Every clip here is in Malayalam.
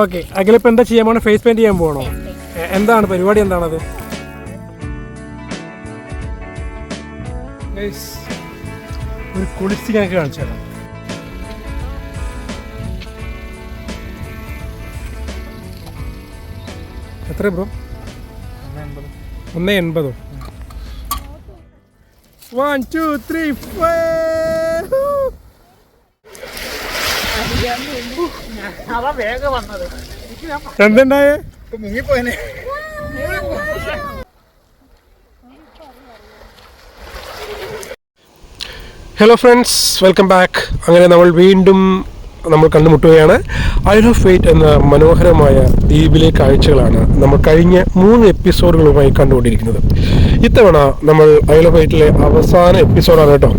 ഓക്കെ അഖിലിപ്പോൾ എന്താ ചെയ്യാൻ പോകണം ഫേസ് പെയിന്റ് ചെയ്യാൻ പോകണോ എന്താണ് പരിപാടി എന്താണത്? ഒരു കുളിച്ച് ഞങ്ങൾക്ക് കാണിച്ചു തരാം. എത്ര ബ്രോ ഒന്ന് എൺപതോ. വൺ ടു ത്രീ എന്തുണ്ടായേ? മുങ്ങിപ്പോയനെ. ഹലോ ഫ്രണ്ട്സ് വെൽക്കം ബാക്ക് അങ്ങനെ നമ്മൾ വീണ്ടും നമ്മൾ കണ്ടുമുട്ടുകയാണ്. ഐ ഓഫ് വെയിറ്റ് എന്ന മനോഹരമായ ദ്വീപിലെ കാഴ്ചകളാണ് നമ്മൾ കഴിഞ്ഞ മൂന്ന് എപ്പിസോഡുകളുമായി കണ്ടുകൊണ്ടിരിക്കുന്നത്. ഇത്തവണ നമ്മൾ ഐ ഓഫ് വെയിറ്റിലെ അവസാന എപ്പിസോഡാണ് കേട്ടോ.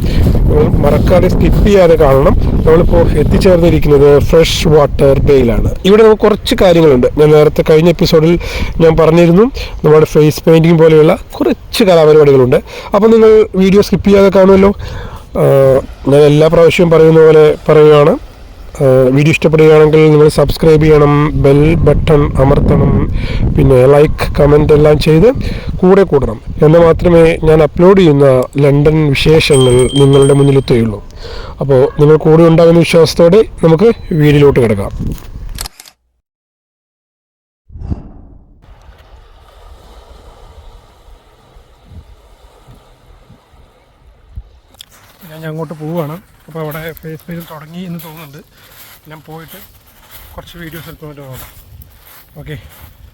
മറക്കാതെ സ്കിപ്പ് ചെയ്യാതെ കാണണം. നമ്മളിപ്പോൾ എത്തിച്ചേർന്നിരിക്കുന്നത് ഫ്രഷ് വാട്ടർ ബേയിലാണ് ഇവിടെ നമുക്ക് കുറച്ച് കാര്യങ്ങളുണ്ട്. ഞാൻ നേരത്തെ കഴിഞ്ഞ എപ്പിസോഡിൽ ഞാൻ പറഞ്ഞിരുന്നു നമ്മുടെ ഫേസ് പെയിന്റിങ് പോലെയുള്ള കുറച്ച് കലാപരിപാടികളുണ്ട്. അപ്പോൾ നിങ്ങൾ വീഡിയോ സ്കിപ്പ് ചെയ്യാതെ കാണുമല്ലോ. ഞാൻ എല്ലാ പ്രാവശ്യവും പറയുന്ന പോലെ പറയുകയാണ്. വീഡിയോ ഇഷ്ടപ്പെടുകയാണെങ്കിൽ നിങ്ങൾ സബ്സ്ക്രൈബ് ചെയ്യണം ബെൽ ബട്ടൺ അമർത്തണം പിന്നെ ലൈക്ക് കമന്റ് എല്ലാം ചെയ്ത് കൂടെ കൂടണം. എന്നാൽ മാത്രമേ ഞാൻ അപ്ലോഡ് ചെയ്യുന്ന ലണ്ടൻ വിശേഷങ്ങൾ നിങ്ങളുടെ മുന്നിലെത്തുകയുള്ളൂ. അപ്പോൾ നിങ്ങൾ കൂടെ ഉണ്ടാകുന്ന വിശ്വാസത്തോടെ നമുക്ക് വീഡിയോയിലോട്ട് കിടക്കാം. ഞാൻ അങ്ങോട്ട് പോവുകയാണ്. അപ്പോൾ അവിടെ ഫേസ് പേജിൽ തുടങ്ങി എന്ന് തോന്നുന്നുണ്ട്. ഞാൻ പോയിട്ട് കുറച്ച് വീഡിയോസ് എടുത്തുകൊണ്ട് പോകണം ഓക്കെ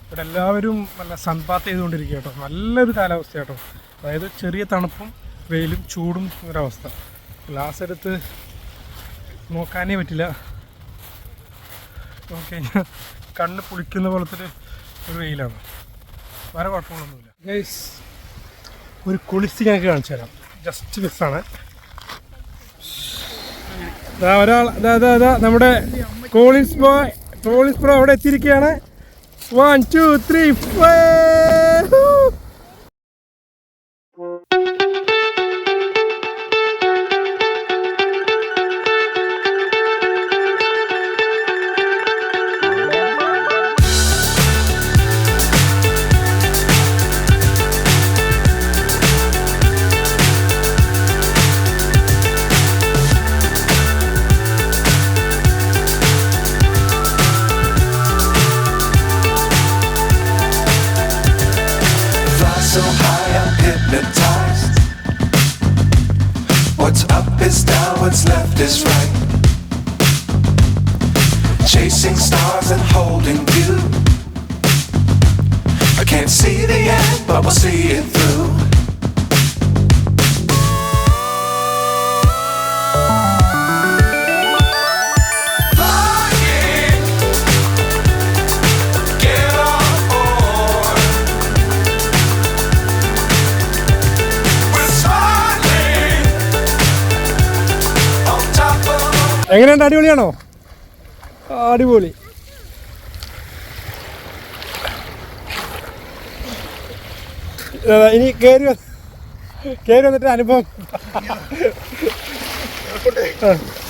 ഇവിടെ എല്ലാവരും നല്ല സൺപാത്ത് ചെയ്തുകൊണ്ടിരിക്കുക കേട്ടോ. നല്ലൊരു കാലാവസ്ഥ കേട്ടോ. അതായത് ചെറിയ തണുപ്പും വെയിലും ചൂടും ഒരവസ്ഥ. ഗ്ലാസ് എടുത്ത് നോക്കാനേ പറ്റില്ല. ഓക്കെ കണ്ണ് പുളിക്കുന്ന പോലത്തെ ഒരു- വെയിലാണ്. വേറെ കുഴപ്പമൊന്നുമില്ല ഗൈസ് ഒരു കുളിച്ച് ഞങ്ങൾക്ക് കാണിച്ചു തരാം ജസ്റ്റ് മിസ്സാണ് ഒരാൾ നമ്മുടെ കോളിൻസ് ബോയ് കോളിൻസ് പ്രോ അവിടെ എത്തിയിരിക്കുകയാണ്. വൺ ടു ത്രീ Fly എങ്ങനെയുണ്ട്? അടിപൊളിയാണോ? അടിപൊളി. ഇനി കയറി കയറി വന്നിട്ട് അനുഭവം.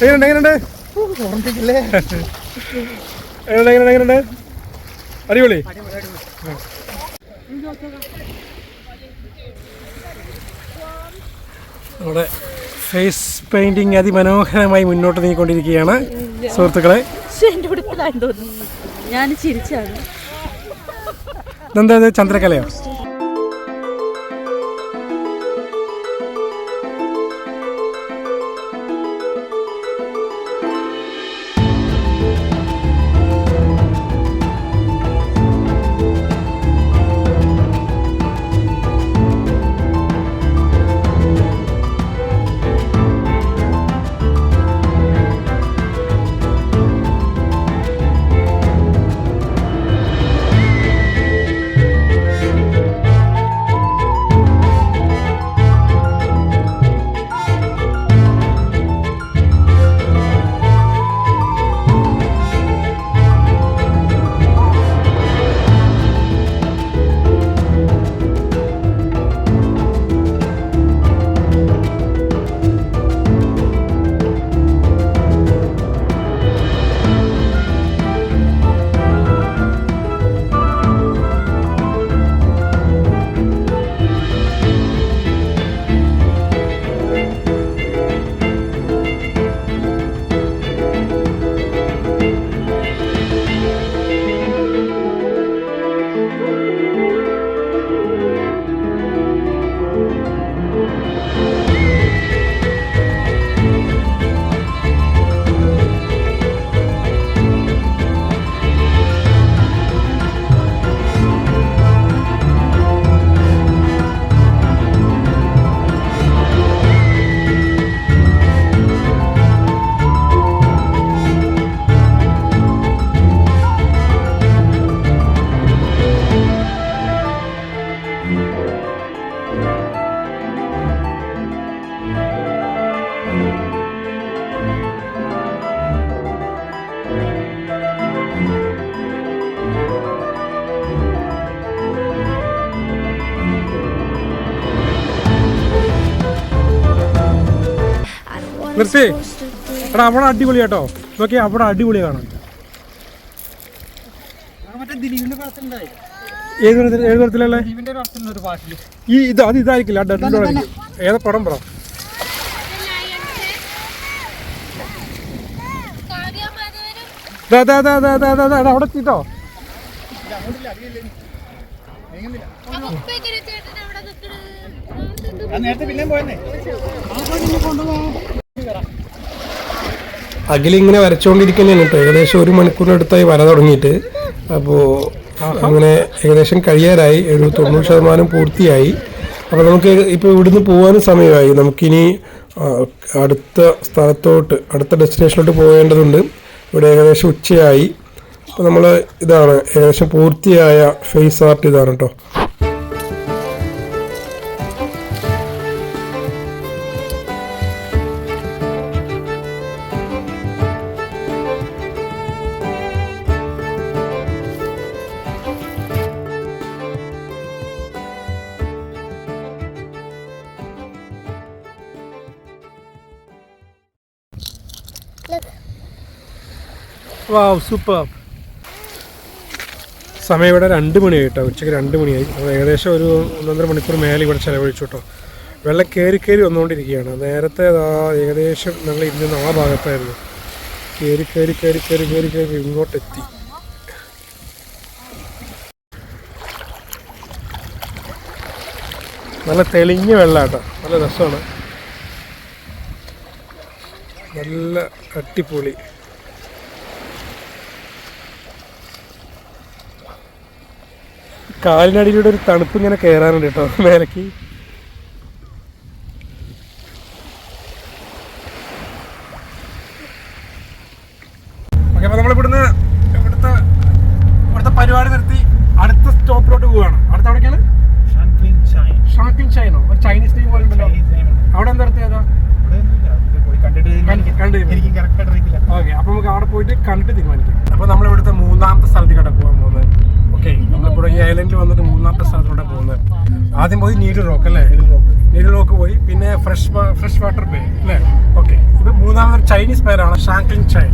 എങ്ങനെയുണ്ട് എങ്ങനെയുണ്ട്? ഓർമ്മിപ്പിക്കില്ലേ എങ്ങനെയുണ്ട് എങ്ങനെയുണ്ട് എങ്ങനെയുണ്ട്? അടിപൊളി. നമ്മുടെ ഫേസ് പെയിന്റിങ് അതിമനോഹരമായി മുന്നോട്ട് നീങ്ങിക്കൊണ്ടിരിക്കുകയാണ് സുഹൃത്തുക്കളെ. ഉടുപ്പിലായി തോന്നുന്നു. ഞാൻ ചിരിച്ചാണ്. എന്താ ചന്ദ്രകലയോ? പക്ഷേ എടാ അവിടെ അടിപൊളി കേട്ടോ. നോക്കി അവിടെ അടിപൊളി കാണാം ഏത് ഏത് പടം പറ. അവിടെ എത്തിട്ടോ. നേരത്തെ പിന്നെ പോയെന്നേ. അഖിലിങ്ങനെ വരച്ചുകൊണ്ടിരിക്കുന്നതാണ് കേട്ടോ. ഏകദേശം ഒരു മണിക്കൂറിനടുത്തായി വര തുടങ്ങിയിട്ട്. അപ്പോൾ അങ്ങനെ ഏകദേശം കഴിയാറായി. ഒരു തൊണ്ണൂറ് ശതമാനം പൂർത്തിയായി. അപ്പോൾ നമുക്ക് ഇപ്പോൾ ഇവിടുന്ന് പോകാനും സമയമായി. നമുക്കിനി അടുത്ത സ്ഥലത്തോട്ട് അടുത്ത ഡെസ്റ്റിനേഷനിലോട്ട് പോകേണ്ടതുണ്ട്. ഇവിടെ ഏകദേശം ഉച്ചയായി. അപ്പോൾ നമ്മൾ ഇതാണ് ഏകദേശം പൂർത്തിയായ ഫേസ് ആർട്ട് ഇതാണ് കേട്ടോ. വാവ് സൂപ്പർ സമയം ഇവിടെ രണ്ട് മണിയായി കേട്ടോ. ഉച്ചയ്ക്ക് രണ്ട് മണിയായി അപ്പോൾ ഏകദേശം ഒരു ഒന്നൊന്നര മണിക്കൂർ മേലെ ഇവിടെ ചിലവഴിച്ചു കേട്ടോ. വെള്ളം കയറി കയറി വന്നുകൊണ്ടിരിക്കുകയാണ്. നേരത്തെ അതാ ഏകദേശം ഞങ്ങൾ ഇരുന്ന ആ ഭാഗത്തായിരുന്നു. കയറി കയറി കയറി കയറി കയറി കയറി ഇങ്ങോട്ടെത്തി. നല്ല തെളിഞ്ഞ വെള്ളം കേട്ടോ നല്ല രസമാണ്. നല്ല അടിപൊളി കാലിനടിയിലൂടെ ഒരു തണുപ്പ് ഇങ്ങനെ കയറാനുണ്ട് കേട്ടോ. മേലേക്ക് ഓക്കെ അപ്പോൾ നമ്മളിവിടുന്ന് ഇവിടുത്തെ ഇവിടുത്തെ പരിപാടി നിർത്തി അടുത്ത സ്റ്റോപ്പിലോട്ട് പോവുകയാണ് അടുത്ത എവിടേക്കാണ് ഷാൻക്ലിൻ ഷൈൻ ഷാക്കിൻ ചൈനോ ഒരു ചൈനീസ് നെയിം പോലെ ഉണ്ടല്ലോ അവിടെ എന്താ നിർത്തിയതാ പോയി കണ്ടിട്ട് തീരുമാനിക്കാം. കണ്ടു എനിക്ക് കറക്റ്റ് അറിയില്ല ഓക്കെ അപ്പൊ നമുക്ക് അവിടെ പോയിട്ട് കണ്ടിട്ട് തീരുമാനിക്കാം. അപ്പൊ നമ്മൾ ഇവിടുത്തെ മൂന്നാമത്തെ സ്ഥലത്തേക്കാണ് പോകാൻ പോകുന്നത്. ഓക്കെ നമ്മളിപ്പോ ഈ ഐലൻഡിൽ വന്നിട്ട് മൂന്നാമത്തെ സ്ഥലത്തോടെ പോകുന്നത്. ആദ്യം പോയി നീഡ് റോക്ക് അല്ലേ? നീഡ് റോക്ക് പോയി പിന്നെ ഫ്രഷ് ഫ്രഷ് വാട്ടർ ബേ അല്ലേ? ഓക്കെ ഇത് മൂന്നാമത്തെ ചൈനീസ് പേരാണ് ഷാങ്ക്ലിൻ ചൈൻ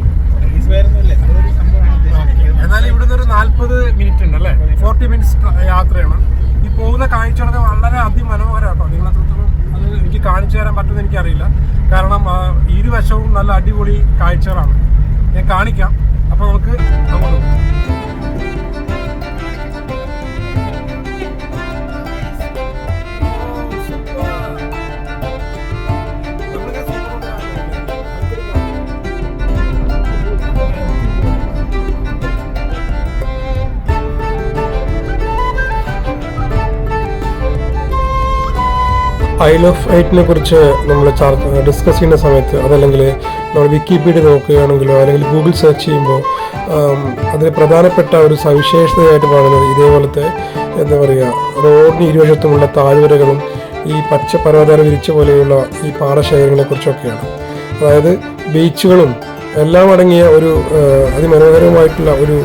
എന്നാൽ ഇവിടുന്ന് ഒരു നാല്പത് മിനിറ്റ് ഉണ്ട് അല്ലേ? ഫോർട്ടി മിനിറ്റ്സ് യാത്രയാണ്. ഈ പോകുന്ന കാഴ്ചകളൊക്കെ വളരെ അതിമനോഹരമാണ് കേട്ടോ നിങ്ങൾ അത്രത്തോളം അത് എനിക്ക് കാണിച്ചു തരാൻ പറ്റുമെന്ന് എനിക്കറിയില്ല. കാരണം ഇരുവശവും നല്ല അടിപൊളി കാഴ്ചകളാണ്. ഞാൻ കാണിക്കാം. അപ്പോൾ നമുക്ക് അങ്ങോട്ട് ഐൽ ഓഫ് എയ്റ്റിനെ കുറിച്ച് നമ്മൾ ചർച്ച ഡിസ്കസ് ചെയ്യുന്ന സമയത്ത് അതല്ലെങ്കിൽ നമ്മൾ വിക്കിപീഡിയ നോക്കുകയാണെങ്കിലോ അല്ലെങ്കിൽ ഗൂഗിൾ സെർച്ച് ചെയ്യുമ്പോൾ അതിന് പ്രധാനപ്പെട്ട ഒരു സവിശേഷതയായിട്ട് പറയുന്നത് ഇതേപോലത്തെ എന്താ പറയുക റോഡിന് ഇരുവശത്തുമുള്ള താഴ്വരകളും ഈ പച്ച പർവതാര വിരിച്ച പോലെയുള്ള ഈ പാടശേഖരങ്ങളെ കുറിച്ചൊക്കെയാണ്. അതായത് ബീച്ചുകളും എല്ലാം അടങ്ങിയ ഒരു അതിമനോഹരവുമായിട്ടുള്ള ഒരു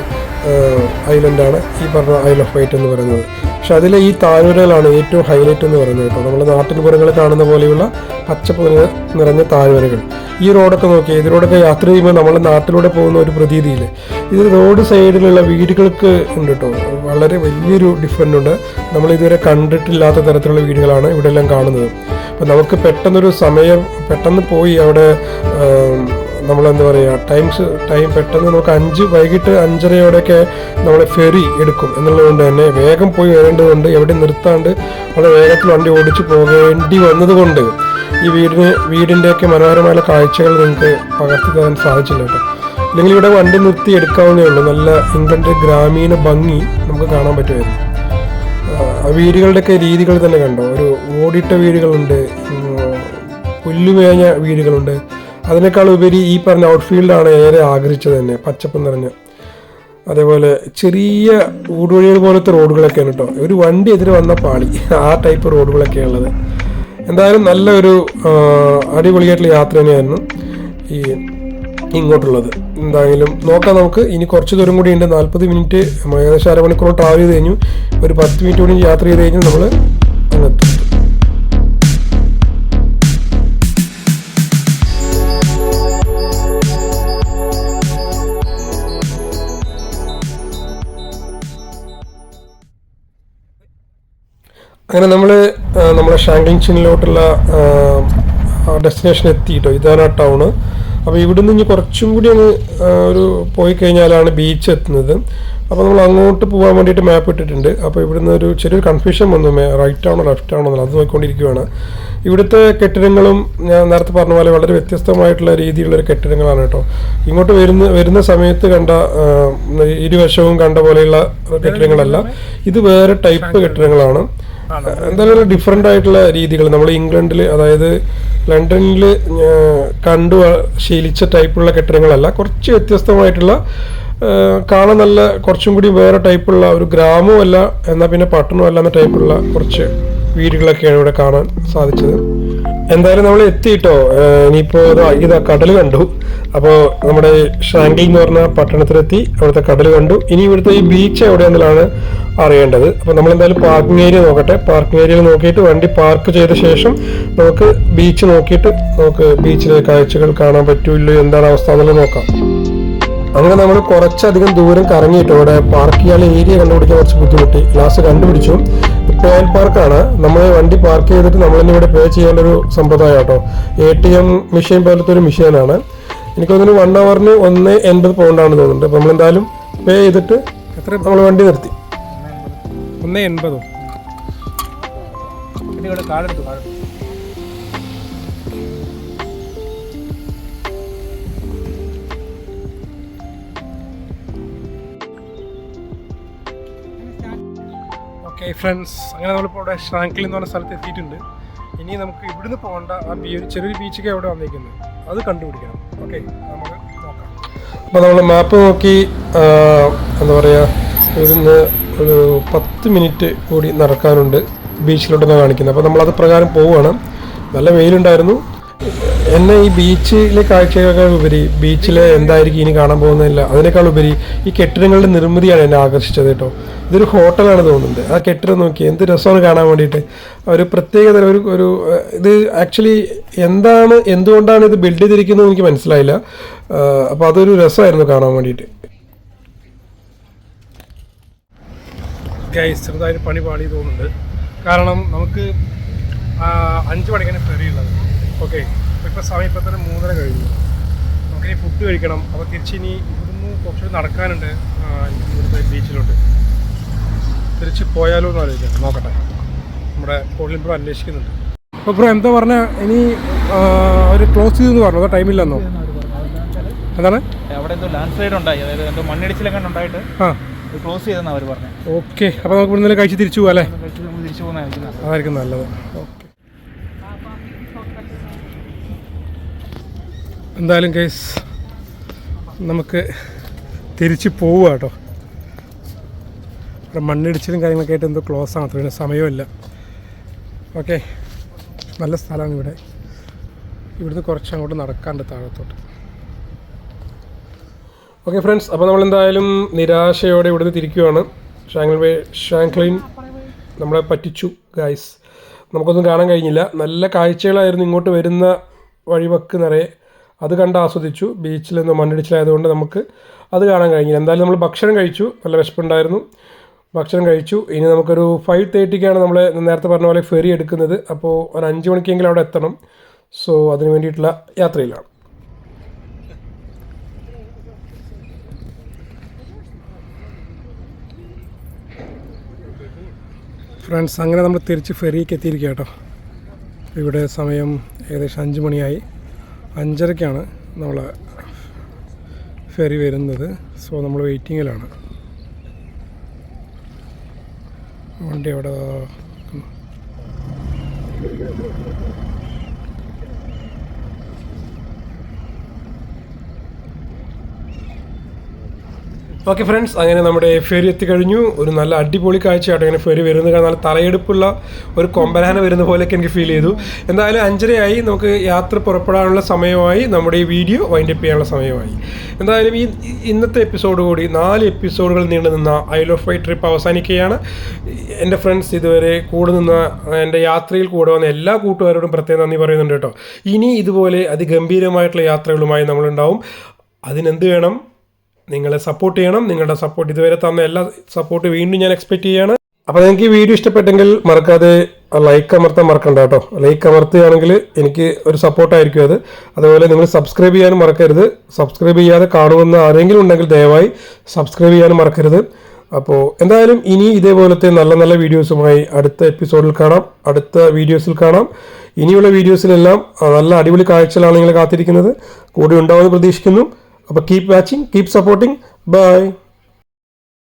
ഐലൻഡാണ് ഈ പറഞ്ഞ ഐൽ ഓഫ് വൈറ്റ് എന്ന് പറയുന്നത്. പക്ഷെ അതിലെ ഈ താഴ്വരകളാണ് ഏറ്റവും ഹൈലൈറ്റ് എന്ന് പറയുന്നത് കേട്ടോ. നമ്മൾ നാട്ടിൻപുറങ്ങളിൽ കാണുന്ന പോലെയുള്ള പച്ചപ്പ് നിറ- നിറഞ്ഞ താഴ്വരകൾ. ഈ റോഡൊക്കെ നോക്കി ഇതിലൂടെയൊക്കെ യാത്ര ചെയ്യുമ്പോൾ നമ്മൾ നാട്ടിലൂടെ പോകുന്ന ഒരു പ്രതീതിയിൽ. ഇത് റോഡ് സൈഡിലുള്ള വീടുകൾക്ക് ഉണ്ട് കേട്ടോ. വളരെ വലിയൊരു ഡിഫറന്റ് ഉണ്ട്. നമ്മൾ ഇതുവരെ കണ്ടിട്ടില്ലാത്ത തരത്തിലുള്ള വീടുകളാണ് ഇവിടെ എല്ലാം കാണുന്നത്. അപ്പോൾ നമുക്ക് പെട്ടെന്നൊരു സമയം പെട്ടെന്ന് പോയി അവിടെ നമ്മളെന്താ പറയുക ടൈംസ് ടൈം പെട്ടെന്ന് നമുക്ക് അഞ്ച് വൈകിട്ട് അഞ്ചരയോടെയൊക്കെ നമ്മൾ ഫെറി എടുക്കും. എന്നുള്ളതുകൊണ്ട് തന്നെ വേഗം പോയി വരേണ്ടതുകൊണ്ട് എവിടെ നിർത്താണ്ട് വളരെ വേഗത്തിൽ വണ്ടി ഓടിച്ചു പോകേണ്ടി വന്നതുകൊണ്ട് ഈ വീടിന് വീടിന്റെയൊക്കെ മനോഹരമായ കാഴ്ചകൾ നിങ്ങൾക്ക് പകർത്തി തരാൻ സാധിച്ചില്ല കേട്ടോ. അല്ലെങ്കിൽ ഇവിടെ വണ്ടി നിർത്തി എടുക്കാവുന്നേ ഉള്ളൂ. നല്ല ഇംഗ്ലണ്ട് ഗ്രാമീണ ഭംഗി നമുക്ക് കാണാൻ പറ്റുമായിരുന്നു. ആ വീടുകളുടെയൊക്കെ രീതികൾ തന്നെ കണ്ടോ? ഒരു ഓടിട്ട വീടുകളുണ്ട് പുല്ലുമേഞ്ഞ വീടുകളുണ്ട് അതിനേക്കാൾ ഉപരി ഈ പറഞ്ഞ ഔട്ട്ഫീൽഡാണ് ഏറെ ആഗ്രഹിച്ചത് തന്നെ പച്ചപ്പ് നിറഞ്ഞ. അതേപോലെ ചെറിയ ഊടുവഴികൾ പോലത്തെ റോഡുകളൊക്കെയാണ് കേട്ടോ. ഒരു വണ്ടി എതിരെ വന്ന പാളി ആ ടൈപ്പ് റോഡുകളൊക്കെയാണ് ഉള്ളത്. എന്തായാലും നല്ലൊരു അടിപൊളിയായിട്ടുള്ള യാത്ര തന്നെയായിരുന്നു ഈ ഇങ്ങോട്ടുള്ളത്. എന്തായാലും നോക്കാം നമുക്ക്. ഇനി കുറച്ച് ദൂരം കൂടി ഉണ്ട് നാൽപ്പത് മിനിറ്റ് ഏകദേശം അരമണിക്കൂർ ട്രാവൽ ചെയ്ത് കഴിഞ്ഞു. ഒരു പത്ത് മിനിറ്റ് കൂടി യാത്ര ചെയ്ത് കഴിഞ്ഞാൽ നമ്മൾ അങ്ങനെ നമ്മൾ നമ്മുടെ ഷാങ്കിങ് ചിനിലോട്ടുള്ള ഡെസ്റ്റിനേഷൻ എത്തി കേട്ടോ ഇതാണ് ആ ടൗണ് അപ്പോൾ ഇവിടുന്ന് ഇനി കുറച്ചും കൂടി അങ്ങ് ഒരു പോയി കഴിഞ്ഞാലാണ് ബീച്ച് എത്തുന്നത്. അപ്പോൾ നമ്മൾ അങ്ങോട്ട് പോകാൻ വേണ്ടിയിട്ട് മാപ്പ് ഇട്ടിട്ടുണ്ട്. അപ്പോൾ ഇവിടുന്ന് ഒരു ചെറിയൊരു കൺഫ്യൂഷൻ വന്നു. റൈറ്റ് ആണോ ലെഫ്റ്റ് ആണോ എന്നുള്ളത്. അത് നോക്കിക്കൊണ്ടിരിക്കുകയാണ് ഇവിടുത്തെ കെട്ടിടങ്ങളും ഞാൻ നേരത്തെ പറഞ്ഞ പോലെ വളരെ വ്യത്യസ്തമായിട്ടുള്ള രീതിയിലുള്ള ഒരു കെട്ടിടങ്ങളാണ് കേട്ടോ. ഇങ്ങോട്ട് വരുന്ന വരുന്ന സമയത്ത് കണ്ട ഇരുവശവും കണ്ട പോലെയുള്ള കെട്ടിടങ്ങളല്ല. ഇത് വേറെ ടൈപ്പ് കെട്ടിടങ്ങളാണ്. എന്തായാലും ഡിഫറെന്റ് ആയിട്ടുള്ള രീതികൾ നമ്മൾ ഇംഗ്ലണ്ടിൽ അതായത് ലണ്ടനിൽ കണ്ടു ശീലിച്ച ടൈപ്പുള്ള കെട്ടിടങ്ങളല്ല. കുറച്ച് വ്യത്യസ്തമായിട്ടുള്ള കാണാൻ നല്ല കുറച്ചും കൂടി വേറെ ടൈപ്പുള്ള ഒരു ഗ്രാമവും അല്ല എന്നാൽ പിന്നെ പട്ടണവും അല്ല എന്ന ടൈപ്പുള്ള കുറച്ച് വീടുകളൊക്കെയാണ് ഇവിടെ കാണാൻ സാധിച്ചത്. എന്തായാലും നമ്മൾ എത്തിയിട്ടോ? ഇനിയിപ്പോ ഇതാ കടൽ കണ്ടു. അപ്പോൾ നമ്മുടെ ഷാങ്കി എന്ന് പറഞ്ഞ പട്ടണത്തിലെത്തി. അവിടുത്തെ കടൽ കണ്ടു. ഇനി ഇവിടുത്തെ ഈ ബീച്ച് എവിടെയെന്നുള്ളതാണ് അറിയേണ്ടത്. അപ്പൊ നമ്മൾ എന്തായാലും പാർക്കിംഗ് ഏരിയ നോക്കട്ടെ. പാർക്കിംഗ് ഏരിയയിൽ നോക്കിയിട്ട് വണ്ടി പാർക്ക് ചെയ്ത ശേഷം നമുക്ക് ബീച്ച് നോക്കിയിട്ട് നമുക്ക് ബീച്ചിലെ കാഴ്ചകൾ കാണാൻ പറ്റൂല്ലോ? എന്താണ് അവസ്ഥ എന്നുള്ളത് നോക്കാം. അങ്ങനെ നമ്മൾ കുറച്ചധികം ദൂരം കറങ്ങിയിട്ട് ഇവിടെ പാർക്ക് ചെയ്യാനുള്ള ഏരിയ കണ്ടുപിടിക്കാൻ കുറച്ച് ബുദ്ധിമുട്ടി. ഗ്ലാസ് കണ്ടുപിടിച്ചു. പേൽ പാർക്കാണ് നമ്മൾ വണ്ടി പാർക്ക് ചെയ്തിട്ട് നമ്മൾ തന്നെ ഇവിടെ പേ ചെയ്യേണ്ട ഒരു സമ്പ്രദായം കേട്ടോ എ ടി എം മെഷീൻ പോലത്തെ ഒരു മെഷീനാണ് എനിക്ക് തോന്നുന്നു വൺ അവറിന് ഒന്ന് എൺപത് പൗണ്ടാണ് തോന്നുന്നുണ്ട്. അപ്പോൾ നമ്മളെന്തായാലും പേ ചെയ്തിട്ട് എത്ര നമ്മൾ വണ്ടി നിർത്തി. ഒന്ന് എൺപതോ. കാർഡ് എടുത്തു? കാർഡ് ഓക്കെ ഫ്രണ്ട്സ് അങ്ങനെ നമ്മളിപ്പോൾ ഇവിടെ ഷ്രാങ്കിൽ എന്ന് പറഞ്ഞ സ്ഥലത്ത് എത്തിയിട്ടുണ്ട്. ഇനി നമുക്ക് ഇവിടുന്ന് പോകേണ്ട ആ ബീ ഒരു ചെറിയൊരു ബീച്ചൊക്കെ അവിടെ വന്നിരിക്കുന്നത് അത് കണ്ടുപിടിക്കണം. ഓക്കെ നമുക്ക് നോക്കാം. അപ്പോൾ നമ്മൾ മാപ്പ് നോക്കി എന്താ പറയുക ഇവിടുന്ന് ഒരു പത്ത് മിനിറ്റ് കൂടി നടക്കാനുണ്ട്. ബീച്ചിലോട്ടാണ് കാണിക്കുന്നത്. അപ്പോൾ നമ്മളത് പ്രകാരം പോവുകയാണ്. നല്ല വെയിലുണ്ടായിരുന്നു. എന്നെ ഈ ബീച്ചിലെ കാഴ്ചകളെക്കാൾ ഉപരി ബീച്ചിലെ എന്തായിരിക്കും ഇനി കാണാൻ പോകുന്നില്ല അതിനേക്കാൾ ഉപരി ഈ കെട്ടിടങ്ങളുടെ നിർമ്മിതിയാണ് എന്നെ ആകർഷിച്ചത് കേട്ടോ. ഇതൊരു ഹോട്ടലാണ് തോന്നുന്നത്. ആ കെട്ടിടം നോക്കി എന്ത് രസമാണ് കാണാൻ വേണ്ടിയിട്ട്. ഒരു പ്രത്യേക തരം ഒരു ഒരു ഇത് ആക്ച്വലി എന്താണ് എന്തുകൊണ്ടാണ് ഇത് ബിൽഡ് ചെയ്തിരിക്കുന്നത് എനിക്ക് മനസ്സിലായില്ല. അപ്പോൾ അതൊരു രസമായിരുന്നു കാണാൻ വേണ്ടിയിട്ട്. ചെറുതായിട്ട് പണി പാടി തോന്നുന്നുണ്ട്. കാരണം നമുക്ക് അഞ്ച് മണിക്കാണ് ഫെറി ഉള്ളത്. ഓക്കെ ഇപ്പോൾ സമയം ഇപ്പം തന്നെ മൂന്നര കഴിഞ്ഞു. നമുക്കിനി ഫുഡ് കഴിക്കണം. അപ്പോൾ തിരിച്ചിനി ഇവിടുന്ന് കുറച്ചുകൂടി നടക്കാനുണ്ട്. ഇവിടുത്തെ ബീച്ചിലോട്ട്. തിരിച്ച് പോയാലോ എന്ന് ആലോചിക്കാം. നോക്കട്ടെ. നമ്മുടെ കോളിൽ ബ്രോ അന്വേഷിക്കുന്നുണ്ട്. അപ്പോൾ ബ്രോ എന്താ പറഞ്ഞാൽ ഇനി അവർ ക്ലോസ് ചെയ്തെന്ന് പറഞ്ഞു? അതോ ടൈമില്ലെന്നോ എന്താണ്? അവിടെ എന്തോ ലാൻഡ് സ്ലൈഡ് ഉണ്ടായി. അതായത് എന്തോ മണ്ണിടിച്ചിലൊക്കെ ഉണ്ടായിട്ട് ആ. ക്ലോസ് ചെയ്തെന്നാണ് അവർ പറഞ്ഞത് ഓക്കെ. അപ്പോൾ നമുക്ക് ഇവിടുന്ന് കഴിച്ച് തിരിച്ചു പോകാം അല്ലേ? കഴിച്ച് തിരിച്ചു പോകുന്നതായിരിക്കും അതായിരിക്കും നല്ലത്. എന്തായാലും കേസ് നമുക്ക് തിരിച്ച് പോവുക കേട്ടോ. മണ്ണിടിച്ചിലും കാര്യങ്ങളൊക്കെ ആയിട്ട് എന്തോ ക്ലോസ് ആണ് അത്ര സമയമില്ല ഓക്കെ നല്ല സ്ഥലമാണ് ഇവിടെ. ഇവിടുന്ന് കുറച്ച് അങ്ങോട്ട് നടക്കാണ്ട് താഴത്തോട്ട്. ഓക്കെ ഫ്രണ്ട്സ് അപ്പോൾ നമ്മൾ എന്തായാലും നിരാശയോടെ ഇവിടുന്ന് തിരിക്കുകയാണ് ഷാങ്ക്ലിൻ വേ ഷാങ്ക്ലിൻ നമ്മളെ പറ്റിച്ചു ഗായ്സ് നമുക്കൊന്നും കാണാൻ കഴിഞ്ഞില്ല. നല്ല കാഴ്ചകളായിരുന്നു ഇങ്ങോട്ട് വരുന്ന വഴിവക്ക് നിറയെ. അത് കണ്ട് ആസ്വദിച്ചു. ബീച്ചിൽ നിന്ന് മണ്ണിടിച്ചിലായതുകൊണ്ട് നമുക്ക് അത് കാണാൻ കഴിഞ്ഞില്ല. എന്തായാലും നമ്മൾ ഭക്ഷണം കഴിച്ചു. നല്ല വിശപ്പുണ്ടായിരുന്നു. ഭക്ഷണം കഴിച്ചു. ഇനി നമുക്കൊരു ഫൈവ് തേർട്ടിക്കാണ് നമ്മൾ നേരത്തെ പറഞ്ഞ പോലെ ഫെറി എടുക്കുന്നത്. അപ്പോൾ ഒരു അഞ്ച് മണിക്കെങ്കിലും അവിടെ എത്തണം. സോ അതിന് വേണ്ടിയിട്ടുള്ള യാത്രയിലാണ്. ഫ്രണ്ട്സ് അങ്ങനെ നമ്മൾ തിരിച്ച് ഫെറിക്ക് എത്തിയിരിക്കുക കേട്ടോ ഇവിടെ സമയം ഏകദേശം അഞ്ച് മണിയായി. അഞ്ചരയ്ക്കാണ് നമ്മൾ ഫെറി വരുന്നത്. സോ നമ്മൾ വെയിറ്റിങ്ങിലാണ്. വണ്ടി അവിടെ ഓക്കെ ഫ്രണ്ട്സ് അങ്ങനെ നമ്മുടെ ഫെറി എത്തിക്കഴിഞ്ഞു ഒരു നല്ല അടിപൊളി കാഴ്ചയായിട്ട് അങ്ങനെ ഫെറി വരുന്നത്. കാരണം നല്ല തലയെടുപ്പുള്ള ഒരു കൊമ്പനാന വരുന്ന പോലെയൊക്കെ എനിക്ക് ഫീൽ ചെയ്തു. എന്തായാലും അഞ്ചരയായി. നമുക്ക് യാത്ര പുറപ്പെടാനുള്ള സമയമായി. നമ്മുടെ ഈ വീഡിയോ വൈൻഡപ്പ് ചെയ്യാനുള്ള സമയമായി. എന്തായാലും ഈ ഇന്നത്തെ എപ്പിസോഡ് കൂടി നാല് എപ്പിസോഡുകൾ നീണ്ടു നിന്ന ഐൽ ഓഫ് ഫൈ ട്രിപ്പ് അവസാനിക്കുകയാണ്. എന്റെ ഫ്രണ്ട്സ് ഇതുവരെ കൂടെ നിന്ന എന്റെ യാത്രയിൽ കൂടെ വന്ന എല്ലാ കൂട്ടുകാരോടും പ്രത്യേകം നന്ദി പറയുന്നുണ്ട് കേട്ടോ. ഇനി ഇതുപോലെ അതിഗംഭീരമായിട്ടുള്ള യാത്രകളുമായി നമ്മളുണ്ടാവും. അതിനെന്ത് വേണം? നിങ്ങളെ സപ്പോർട്ട് ചെയ്യണം. നിങ്ങളുടെ സപ്പോർട്ട് ഇതുവരെ തന്ന എല്ലാ സപ്പോർട്ട് വീണ്ടും ഞാൻ എക്സ്പെക്ട് ചെയ്യാണ്. അപ്പോൾ നിങ്ങൾക്ക് ഈ വീഡിയോ ഇഷ്ടപ്പെട്ടെങ്കിൽ മറക്കാതെ ലൈക്ക് അമർത്താൻ മറക്കണ്ട കേട്ടോ. ലൈക്ക് അമർത്തുകയാണെങ്കിൽ എനിക്ക് ഒരു സപ്പോർട്ടായിരിക്കും അത്. അതുപോലെ നിങ്ങൾ സബ്സ്ക്രൈബ് ചെയ്യാനും മറക്കരുത്. സബ്സ്ക്രൈബ് ചെയ്യാതെ കാണുമെന്ന് ആരെങ്കിലും ഉണ്ടെങ്കിൽ ദയവായി സബ്സ്ക്രൈബ് ചെയ്യാനും മറക്കരുത്. അപ്പോൾ എന്തായാലും ഇനി ഇതേപോലത്തെ നല്ല നല്ല വീഡിയോസുമായി അടുത്ത എപ്പിസോഡിൽ കാണാം. അടുത്ത വീഡിയോസിൽ കാണാം. ഇനിയുള്ള വീഡിയോസിലെല്ലാം നല്ല അടിപൊളി കാഴ്ചകളാണ് നിങ്ങൾ കാത്തിരിക്കുന്നത്. കൂടെ ഉണ്ടാവുമെന്ന് പ്രതീക്ഷിക്കുന്നു. അപ്പോൾ keep watching keep supporting bye